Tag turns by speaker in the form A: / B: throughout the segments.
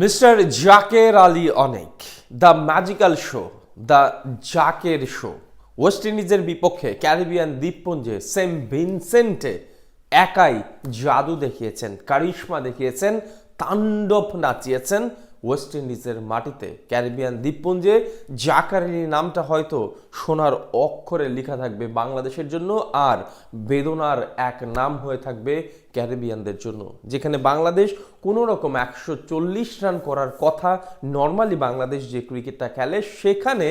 A: Mister Zaker Ali অনেক, the magical show, the Zaker show, west ইন্ডিজের বিপক্ষে ক্যারিবিয়ান দ্বীপপুঞ্জে সেম ভিনসেন্টে একাই জাদু দেখিয়েছেন, কারিশ্মা দেখিয়েছেন, তাণ্ডব নাচিয়েছেন ওয়েস্ট ইন্ডিজের মাটিতে ক্যারিবিয়ান দ্বীপপুঞ্জে জাকার আলী নামটা হয়তো সোনার অক্ষরে লেখা থাকবে বাংলাদেশের জন্য আর বেদনার এক নাম হয়ে থাকবে ক্যারিবিয়ানদের জন্য। যেখানে বাংলাদেশ কোনো রকম একশো চল্লিশ রান করার কথা নর্মালি বাংলাদেশ যে ক্রিকেটটা খেলে, সেখানে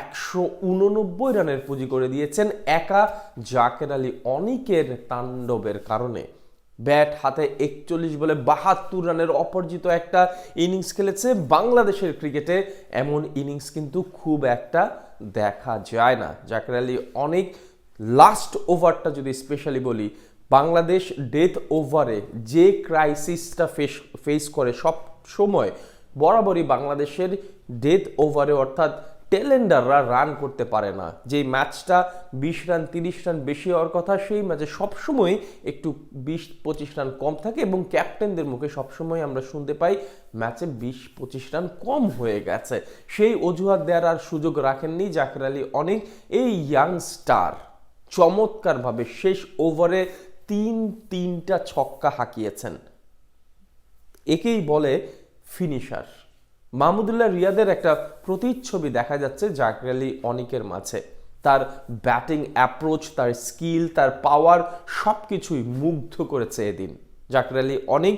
A: একশো উননব্বই রানের পুঁজি করে দিয়েছেন একা জাকের আলী অনেকের তাণ্ডবের কারণে। ব্যাট হাতে একচল্লিশ বলে বাহাত্তর রানের অপরজিত একটা ইনিংস খেলেছে বাংলাদেশের ক্রিকেটে। এমন ইনিংস কিন্তু খুব একটা দেখা যায় না। জাকের আলী অনেক লাস্ট ওভারটা যদি স্পেশালি বলি, বাংলাদেশ ডেথ ওভারে যে ক্রাইসিসটা ফেস ফেস করে সব সময়, বরাবরই বাংলাদেশের ডেথ ওভারে অর্থাৎ টেলেন্ডাররা রান করতে পারে না। যেই ম্যাচটা বিশ রান, তিরিশ রান বেশি হওয়ার কথা, সেই ম্যাচে সবসময় একটু বিশ, পঁচিশ রান কম থাকে এবং ক্যাপ্টেনদের মুখে সবসময় আমরা শুনতে পাই, ম্যাচে বিশ, পঁচিশ রান কম হয়ে গেছে। সেই অজুহাত দেওয়ার আর সুযোগ রাখেননি জাকির আলী অনেক এই ইয়াং স্টার চমৎকারভাবে শেষ ওভারে তিন, তিনটা ছক্কা হাঁকিয়েছেন। একেই বলে ফিনিশার। মাহমুদুল্লাহ রিয়াদের একটা প্রতিচ্ছবি দেখা যাচ্ছে জাকির আলী অনিকের মাঝে। তার ব্যাটিং অ্যাপ্রোচ তার স্কিল তার পাওয়ার সব কিছুই মুগ্ধ করেছে এদিন। জাকির আলী অনেক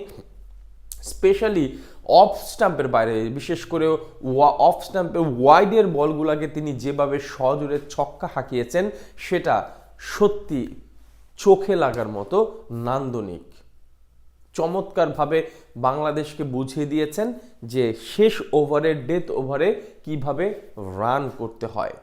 A: স্পেশালি অফ স্টাম্পের বাইরে, বিশেষ করে অফ স্টাম্পে ওয়াইডের বলগুলোকে তিনি যেভাবে সজোরে ছক্কা হাঁকিয়েছেন, সেটা সত্যি চোখে লাগার মতো নান্দনিক। চমৎকারভাবে বাংলাদেশকে বুঝিয়ে দিয়েছেন যে শেষ ওভারে ডেথ ওভারে কীভাবে রান করতে হয়।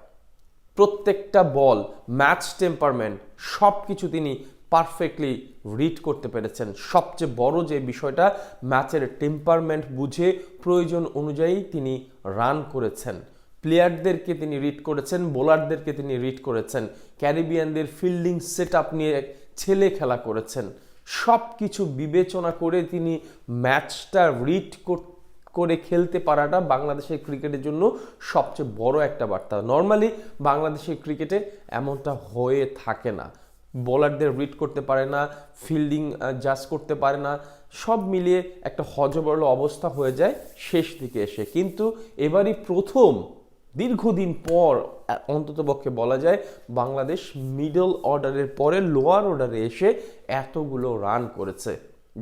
A: প্রত্যেকটা বল ম্যাচ টেম্পারমেন্ট সব কিছু তিনি পারফেক্টলি রিড করতে পেরেছেন। সবচেয়ে বড় যে বিষয়টা ম্যাচের টেম্পারমেন্ট বুঝে, প্রয়োজন অনুযায়ী তিনি রান করেছেন। প্লেয়ারদেরকে তিনি রিড করেছেন বোলারদেরকে তিনি রিড করেছেন। ক্যারিবিয়ানদের ফিল্ডিং সেট আপ নিয়ে ছেলে খেলা করেছেন। সব কিছু বিবেচনা করে তিনি ম্যাচটা রিড করে খেলতে পারাটা বাংলাদেশের ক্রিকেটের জন্য সবচেয়ে বড় একটা বার্তা। নর্মালি বাংলাদেশের ক্রিকেটে এমনটা হয়ে থাকে না। বোলারদের রিড করতে পারে না, ফিল্ডিং জাজ করতে পারে না, সব মিলিয়ে একটা হজবরল অবস্থা হয়ে যায় শেষ দিকে এসে। কিন্তু এবারই প্রথম দীর্ঘদিন পর অন্ততপক্ষে বলা যায়, বাংলাদেশ মিডল অর্ডারের পরে লোয়ার অর্ডারে এসে এতগুলো রান করেছে।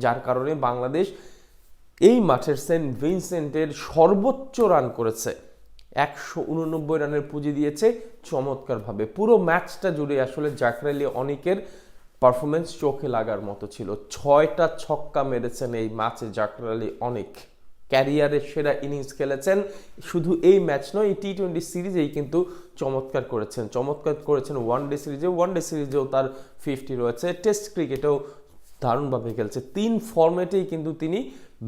A: যার কারণে বাংলাদেশ এই মাঠের সেন্ট ভিনসেন্টের সর্বোচ্চ রান করেছে। একশো উননব্বই রানের পুঁজি দিয়েছে চমৎকারভাবে। পুরো ম্যাচটা জুড়ে আসলে জাকরালি অনেকের পারফরমেন্স চোখে লাগার মতো ছিল। ছয়টা ছক্কা মেরেছেন এই ম্যাচে জাকরালি অনেক। ক্যারিয়ারের সেরা ইনিংস খেলেছেন। শুধু এই ম্যাচ নয়, এই টি টোয়েন্টি সিরিজেই কিন্তু চমৎকার করেছেন। চমৎকার করেছেন ওয়ান ডে সিরিজে। ওয়ান ডে সিরিজেও তার ফিফটি রয়েছে। টেস্ট ক্রিকেটেও দারুণভাবে খেলছে। তিন ফর্মেটেই কিন্তু তিনি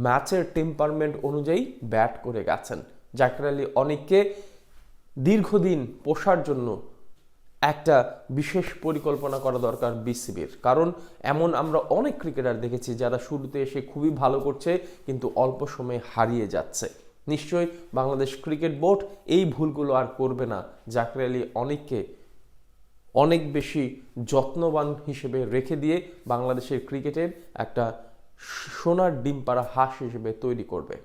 A: ম্যাচের টেম্পারমেন্ট অনুযায়ী ব্যাট করে গেছেন। জাকির আলী অনেককে দীর্ঘদিন পোষার জন্য একটা বিশেষ পরিকল্পনা করা দরকার বিসিবির। কারণ এমন আমরা অনেক ক্রিকেটার দেখেছি যারা শুরুতে এসে খুবই ভালো করছে, কিন্তু অল্প সময়ে হারিয়ে যাচ্ছে। নিশ্চয়ই বাংলাদেশ ক্রিকেট বোর্ড এই ভুলগুলো আর করবে না। জাকির আলী অনেককে অনেক বেশি যত্নবান হিসেবে রেখে দিয়ে বাংলাদেশের ক্রিকেটের একটা সোনার ডিম পাড়া হাঁস হিসেবে তৈরি করবে।